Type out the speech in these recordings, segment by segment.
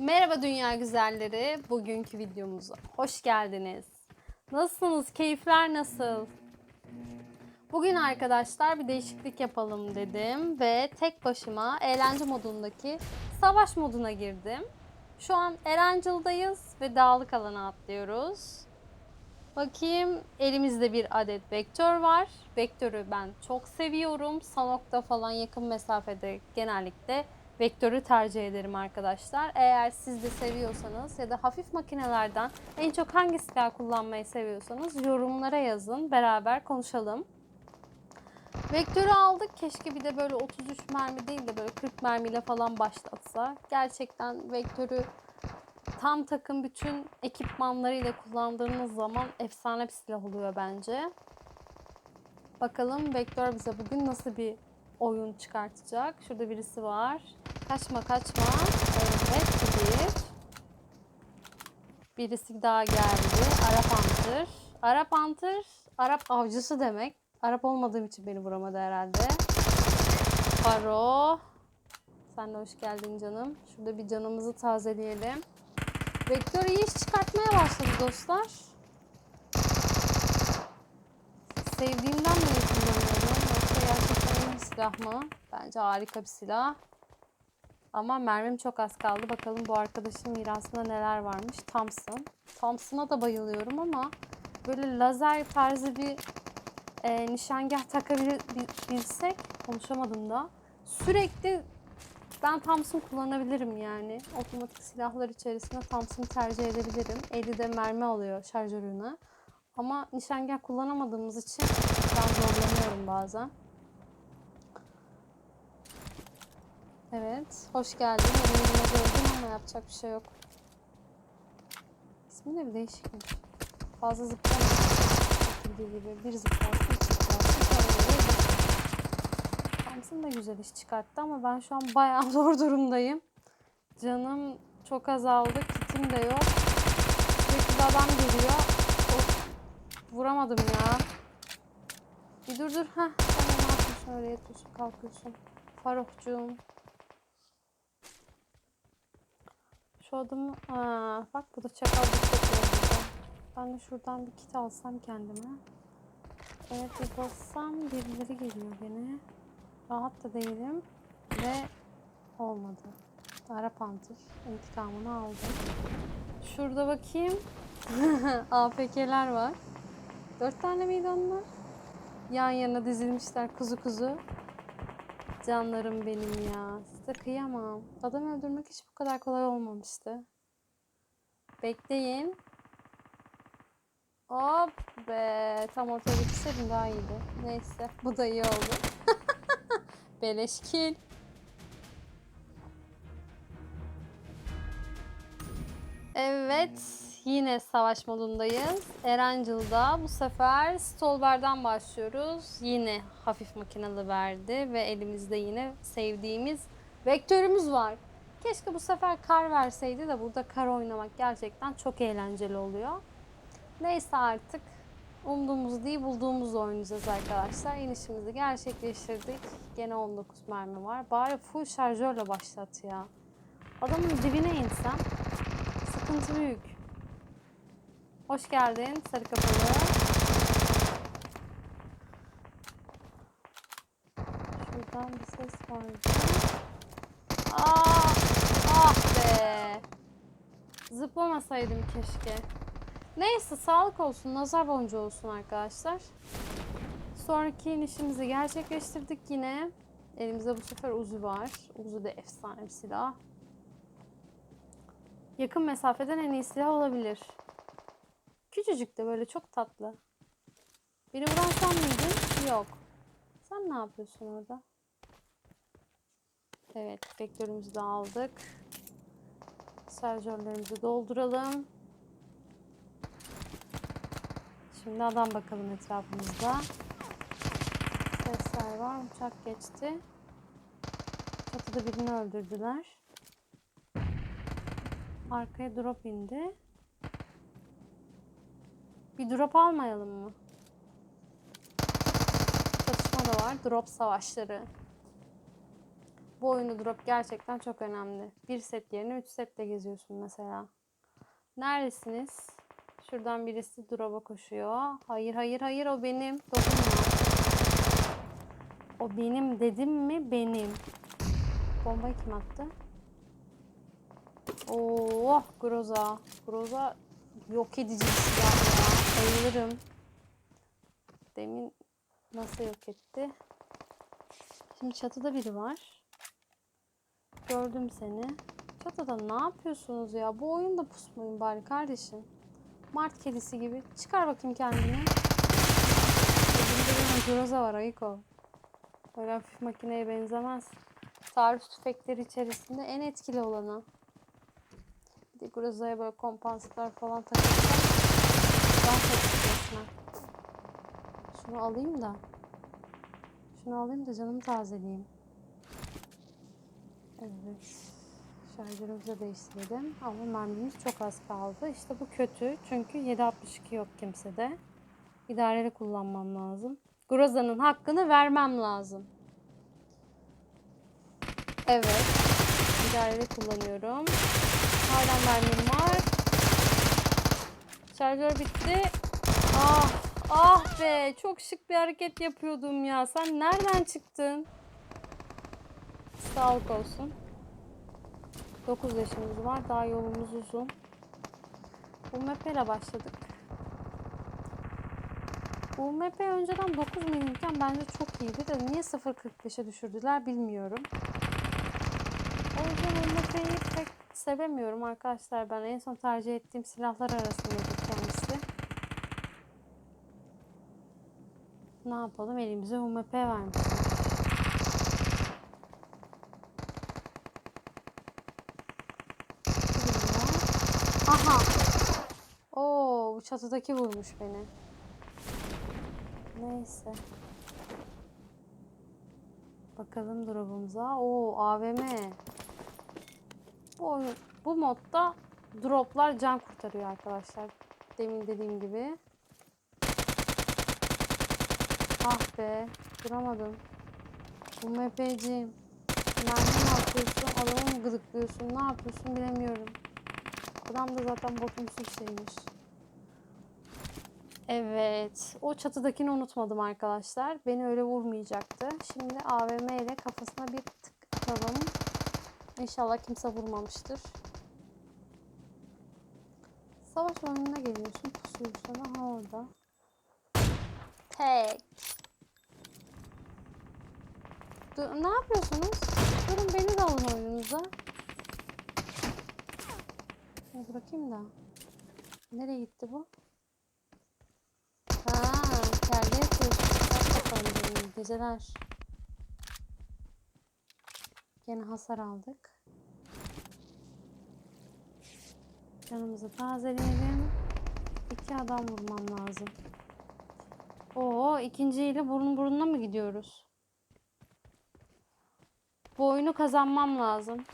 Merhaba dünya güzelleri. Bugünkü videomuza hoş geldiniz. Nasılsınız? Keyifler nasıl? Bugün arkadaşlar bir değişiklik yapalım dedim ve tek başıma eğlence modundaki savaş moduna girdim. Şu an Erangel'dayız ve dağlık alana atlıyoruz. Bakayım elimizde bir adet vektör var. Vektörü ben çok seviyorum. Sanok'ta falan yakın mesafede genellikle vektörü tercih ederim arkadaşlar. Eğer siz de seviyorsanız ya da hafif makinelerden en çok hangi silah kullanmayı seviyorsanız yorumlara yazın. Beraber konuşalım. Vektörü aldık. Keşke bir de böyle 33 mermi değil de böyle 40 mermiyle falan başlatsa. Gerçekten vektörü tam takım bütün ekipmanlarıyla kullandığınız zaman efsane bir silah oluyor bence. Bakalım Vektör bize bugün nasıl bir oyun çıkartacak. Şurada birisi var. Kaçma kaçma. Evet bir. Birisi daha geldi. Arap Hunter. Arap Hunter, Arap avcısı demek. Arap olmadığım için beni vuramadı herhalde. Faro. Sen de hoş geldin canım. Şurada bir canımızı tazeleyelim. Vektör iyi iş çıkartmaya başladı dostlar. Sevdiğimden beri kullanıyorum. Yoksa gerçekten iyi bir silah mı? Bence harika bir silah. Ama mermim çok az kaldı. Bakalım bu arkadaşın mirasında neler varmış. Thompson. Thompson'a da bayılıyorum ama böyle lazer tarzı bir e, nişangah takabilsek konuşamadım da sürekli ben Thompson kullanabilirim yani. Otomatik silahlar içerisinde Thompson tercih edebilirim. 50'de mermi alıyor şarjörüne. Ama nişangah kullanamadığımız için ben zorlanıyorum bazen. Evet, hoş geldin. Yine gördüm ama yapacak bir şey yok. İsmi de bir değişikmiş. Fazla zıplamıyor. Bildiği gibi bir zıplarsın, iki zıplarsın, sonra Thompson da güzel iş çıkarttı ama ben şu an bayağı zor durumdayım. Canım çok azaldı, kitim de yok. Sürekli adam geliyor. Of, vuramadım ya. Bir dur dur. Heh, tamam ne yapıyorsun öyle yatıyorsun kalkıyorsun. Farukcuğum. Şu adamı... Ha, bak bu da çakal burada. Ben de şuradan bir kit alsam kendime. Evet bir bassam birileri geliyor gene. Rahat da değilim. Ve olmadı. Arap Hunter intikamını aldım. Şurada bakayım. APK'ler var. Dört tane miydi onlar? Yan yana dizilmişler kuzu kuzu. Canlarım benim ya. Size kıyamam. Adam öldürmek hiç bu kadar kolay olmamıştı. Bekleyin. Hop be. Tam ortaya getirseydim daha iyiydi. Neyse. Bu da iyi oldu. Beleşkil. Evet. Yine savaş modundayız. Erangel'da bu sefer Stolber'den başlıyoruz. Yine hafif makinalı verdi ve elimizde yine sevdiğimiz vektörümüz var. Keşke bu sefer kar verseydi de burada kar oynamak gerçekten çok eğlenceli oluyor. Neyse artık umduğumuz değil bulduğumuz oynayacağız arkadaşlar. İnişimizi gerçekleştirdik. Gene 19 mermi var. Bari full şarjörle başlat ya. Adamın dibine insem sıkıntı büyük. Hoş geldin sarı kafalı. Şuradan bir ses vardı. Aa, ah be. Zıplamasaydım keşke. Neyse sağlık olsun, nazar boncuğu olsun arkadaşlar. Sonraki inişimizi gerçekleştirdik yine. Elimizde bu sefer Uzi var. Uzi de efsane bir silah. Yakın mesafeden en iyi silah olabilir. Küçücük de böyle çok tatlı. Beni vuran sen? Yok. Sen ne yapıyorsun orada? Evet, vektörümüzü de aldık. Şarjörlerimizi dolduralım. Şimdi adam bakalım etrafımızda. Sesler var. Uçak geçti. Çatıda birini öldürdüler. Arkaya drop indi. Bir drop almayalım mı? Çatışma da var. Drop savaşları. Bu oyunda drop gerçekten çok önemli. Bir set yerine 3 setle geziyorsun mesela. Neredesiniz? Şuradan birisi drop'a koşuyor. Hayır hayır hayır o benim. Dokunma. O benim dedim mi benim. Bombayı kim attı? Oh Groza. Groza yok edici silah. Bayılırım. Demin nasıl yok etti? Şimdi çatıda biri var. Gördüm seni. Çatıda ne yapıyorsunuz ya? Bu oyunda pusmayın bari kardeşim. Mart kedisi gibi. Çıkar bakayım kendini. Elimde bir Groza var Ayiko. Öyle hafif makineye benzemez. Taarruz tüfekleri içerisinde en etkili olanı. Bir de böyle kompansatör falan Şunu alayım da. Şunu alayım da canımı tazeleyeyim. Evet. Şarjörümüzü de değiştirelim. Ama mermimiz çok az kaldı. İşte bu kötü. Çünkü 7.62 yok kimsede. İdareli kullanmam lazım. Groza'nın hakkını vermem lazım. Evet. İdareli kullanıyorum. Hala mermim. Şarjör bitti. Ah, ah be. Çok şık bir hareket yapıyordum ya. Sen nereden çıktın? Sağlık olsun. 9 yaşımız var. Daha yolumuz uzun. Bu map ile başladık. Bu map önceden 9 milimken bence çok iyiydi de niye 0.45'e düşürdüler bilmiyorum. O yüzden bu map'i pek sevemiyorum arkadaşlar. Ben en son tercih ettiğim silahlar arasındaydı Ne yapalım? Elimize UMP vermişler. Aha. Oo, bu çatıdaki vurmuş beni. Neyse. Bakalım drop'umuza. Oo, AVM. Bu bu modda droplar can kurtarıyor arkadaşlar. Demin dediğim gibi. Ah be, duramadım. Bu MP'ciğim. Mermi mi atıyorsun, adamı mı gıdıklıyorsun, ne yapıyorsun bilemiyorum. Adam da zaten botumsu bir şeymiş. Evet. O çatıdakini unutmadım arkadaşlar. Beni öyle vurmayacaktı. Şimdi AVM ile kafasına bir tık atalım. İnşallah kimse vurmamıştır. Savaş oyununa geliyorsun. Pusuyorsun. Aha orada. Tek. Ne yapıyorsunuz? Durun beni de alın oyununuza. Ya bırakayım da. Nereye gitti bu? Ha. Bak bakalım benim geceler. Gene hasar aldık. Canımızı tazeleyelim. İki adam vurmam lazım. Oo, ikinciyle burun burununa mı gidiyoruz? Bu oyunu kazanmam lazım.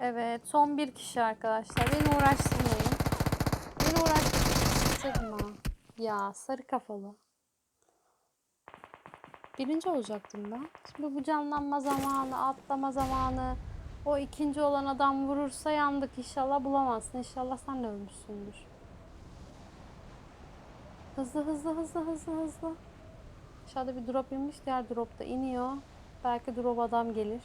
Evet, son bir kişi arkadaşlar. Beni uğraştırmayın. Beni uğraştırma. Ya, sarı kafalı. Birinci olacaktım ben. Şimdi bu canlanma zamanı, atlama zamanı. O ikinci olan adam vurursa yandık. İnşallah bulamazsın. İnşallah sen de ölmüşsündür. Hızlı hızlı hızlı hızlı hızlı. Aşağıda bir drop inmiş. Diğer drop da iniyor. Belki drop adam gelir.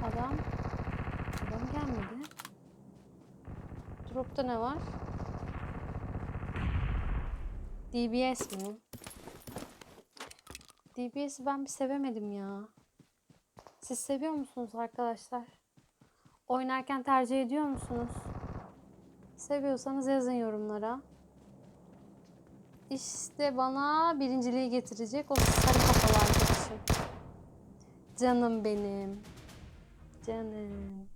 Adam. Adam gelmedi. Drop'ta ne var? DBS mi? DBS'i ben bir sevemedim ya. Siz seviyor musunuz arkadaşlar? Oynarken tercih ediyor musunuz? Seviyorsanız yazın yorumlara. İşte bana birinciliği getirecek o sarı kafalı arkadaşım. Canım benim. Canım.